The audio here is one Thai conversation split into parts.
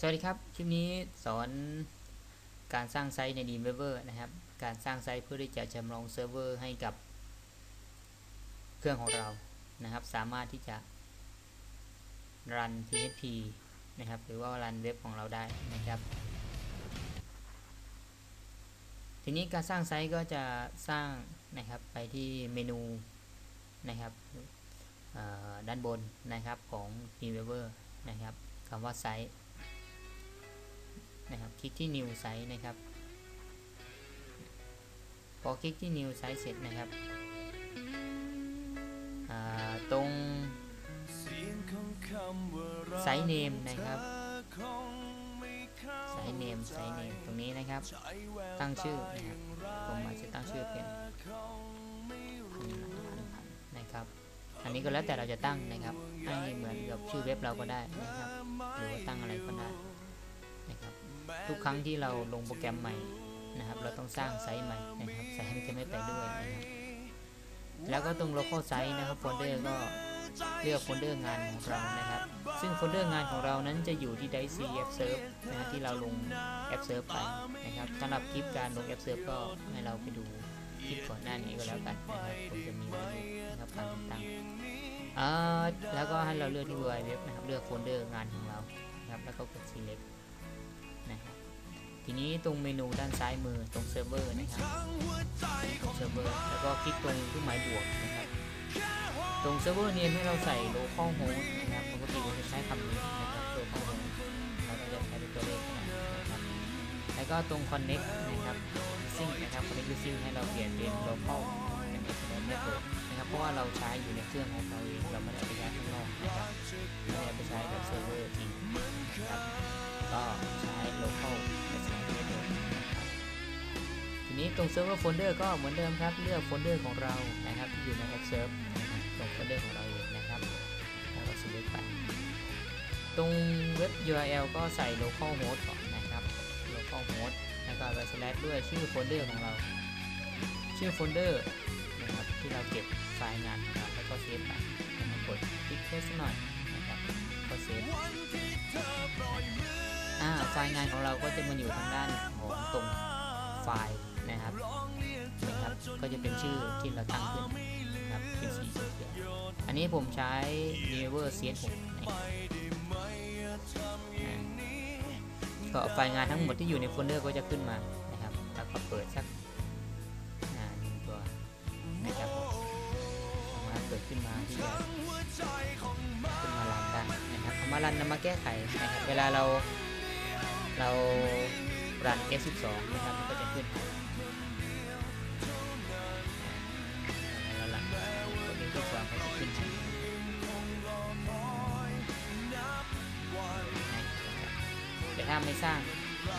สวัสดีครับ คลิปนี้สอนการสร้างไซต์ใน Dreamweaver นะครับ การสร้างไซต์เพื่อที่จะจำลองเซิร์ฟเวอร์ให้กับเครื่องของเรานะครับ สามารถที่จะรัน PHP นะครับ หรือว่ารันเว็บของเราได้นะครับ ทีนี้การสร้างไซต์ก็จะสร้างนะครับไปที่เมนูนะครับด้านบนนะครับของ Dreamweaver นะครับคำว่าไซต์ นะครับ คลิกที่ new site นะครับ พอคลิกที่ new site เสร็จนะครับตรงไซเนมนะครับไซเนมไซเนมตรงนี้นะครับ ตั้งชื่อนะครับผมอาจจะตั้งชื่อเป็นนะครับ อันนี้ก็แล้วแต่เราจะตั้งนะครับ ให้เหมือนกับชื่อเว็บเราก็ได้นะครับ หรือว่าตั้งอะไรก็ได้นะครับ ทุกครั้งที่เราลงโปรแกรมใหม่นะครับ เราต้องสร้างไซต์ใหม่นะครับไซต์มันจะไม่ไปด้วยนะครับแล้วก็ตรง local site นะครับโฟลเดอร์ก็เลือกโฟลเดอร์งานของเรานะครับ ซึ่งโฟลเดอร์งานของเรานั้นจะอยู่ที่ Dice App Serve นะที่เราลง App Serve ไปนะครับสำหรับคลิปการลง App Serve ก็ให้เราไปดูคลิปก่อนหน้านี้ก็แล้วกันนะครับผมจะมีไว้ดูนะครับการติดตั้งอ่าแล้วก็ให้เราเลือกที่ UI Web นะครับเลือกโฟลเดอร์งานของเรานะครับแล้วก็กด Select นะครับทีนี้ตรงเมนูด้านซ้ายมือตรงเซิร์ฟเวอร์นะครับตรงเซิร์ฟเวอร์แล้วก็คลิกตรงเครื่องหมายบวกนะครับตรงเซิร์ฟเวอร์เนี่ยให้เราใส่ local host นะครับปกติเราจะใช้คำนี้นะครับ local host เราก็จะใช้เป็นตัวเลขนะครับแล้วก็ตรง connect นะครับ sync นะครับ connect to sync ให้เราเปลี่ยนเป็น local นะครับแล้เปิดนะครับเพราะว่าเราใช้อยู่ในเครื่องของเราเองเราไม่ได้ นี้ตรง server folder ก็เหมือนเดิมครับ เลือกโฟลเดอร์ของเรานะครับที่อยู่ใน app serve นะครับตรงโฟลเดอร์ของเราเองนะครับแล้วก็ select ไปตรงเว็บ URL ก็ใส่ local host ก่อนนะครับ local host แล้วก็ไป slash ด้วยชื่อโฟลเดอร์ของเรา ชื่อโฟลเดอร์นะครับที่เราเก็บไฟล์งานของเราแล้วก็เซฟไปนะครับกดคลิกเทสหน่อยนะครับก็เซฟอ่าไฟล์งานของเราก็จะมาอยู่ทางด้านของตรงไฟล์ นะครับนะครับ ก็จะเป็นชื่อที่เราตั้งขึ้นนะครับเป็นสีเขียวอันนี้ผมใช้ Never CS6 นะครับก็ไฟล์งานทั้งหมดที่อยู่ในโฟลเดอร์ก็จะขึ้นมานะครับ แล้วก็เปิดสักอ่าหนึ่งตัวนะครับมาเปิดขึ้นมาที่จะขึ้นมารันได้นะครับเอามารันนำมาแก้ไขนะครับ เวลาเราเรารัน F12 นะครับมันก็จะขึ้น ถ้าไม่สร้าง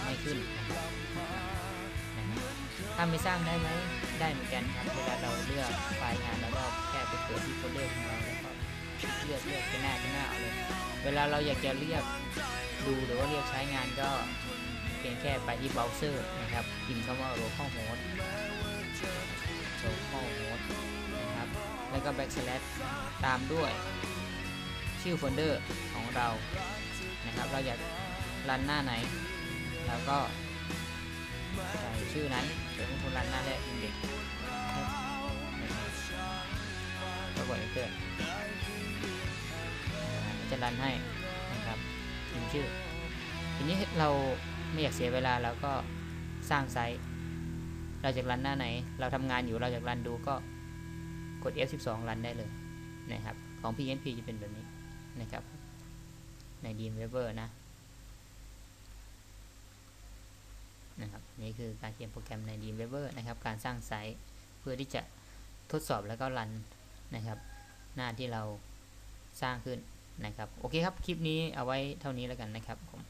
ไม่ขึ้นถ้าไม่สร้างได้ไหมได้เหมือนกันครับเวลาเราเลือกไฟล์งานแล้วก็แค่ไปเปิดที่โฟลเดอร์ของเราแล้วก็เลือกเลือกไปหน้าไปหน้าเอาเลย เวลาเราอยากจะเรียกดูหรือว่าเรียกใช้งานก็เพียงแค่ไปที่เบราว์เซอร์นะครับพิมพ์คำว่า localhost localhost นะครับ แล้วก็ backslash ตามด้วยชื่อโฟลเดอร์ของเรานะครับเราอยาก รันหน้าไหน แล้วก็ใส่ชื่อนั้นเดี๋ยวคุณรันหน้าแรกเด็กก็กด enter จะรันให้นะครับพิมพ์ชื่อ ทีนี้เราไม่อยากเสียเวลาเราก็สร้างไซต์เราจะรันหน้าไหน เราทำงานอยู่เราอยากรันดูก็กด F12 รันได้เลยนะครับ ของ PNP จะเป็นแบบนี้นะครับ ใน Dreamweaver นะ นี่คือการเขียนโปรแกรมใน Dreamweaver นะครับ การสร้างไซต์เพื่อที่จะทดสอบแล้วก็รันนะครับ หน้าที่เราสร้างขึ้นนะครับ โอเคครับ คลิปนี้เอาไว้เท่านี้แล้วกันนะครับผม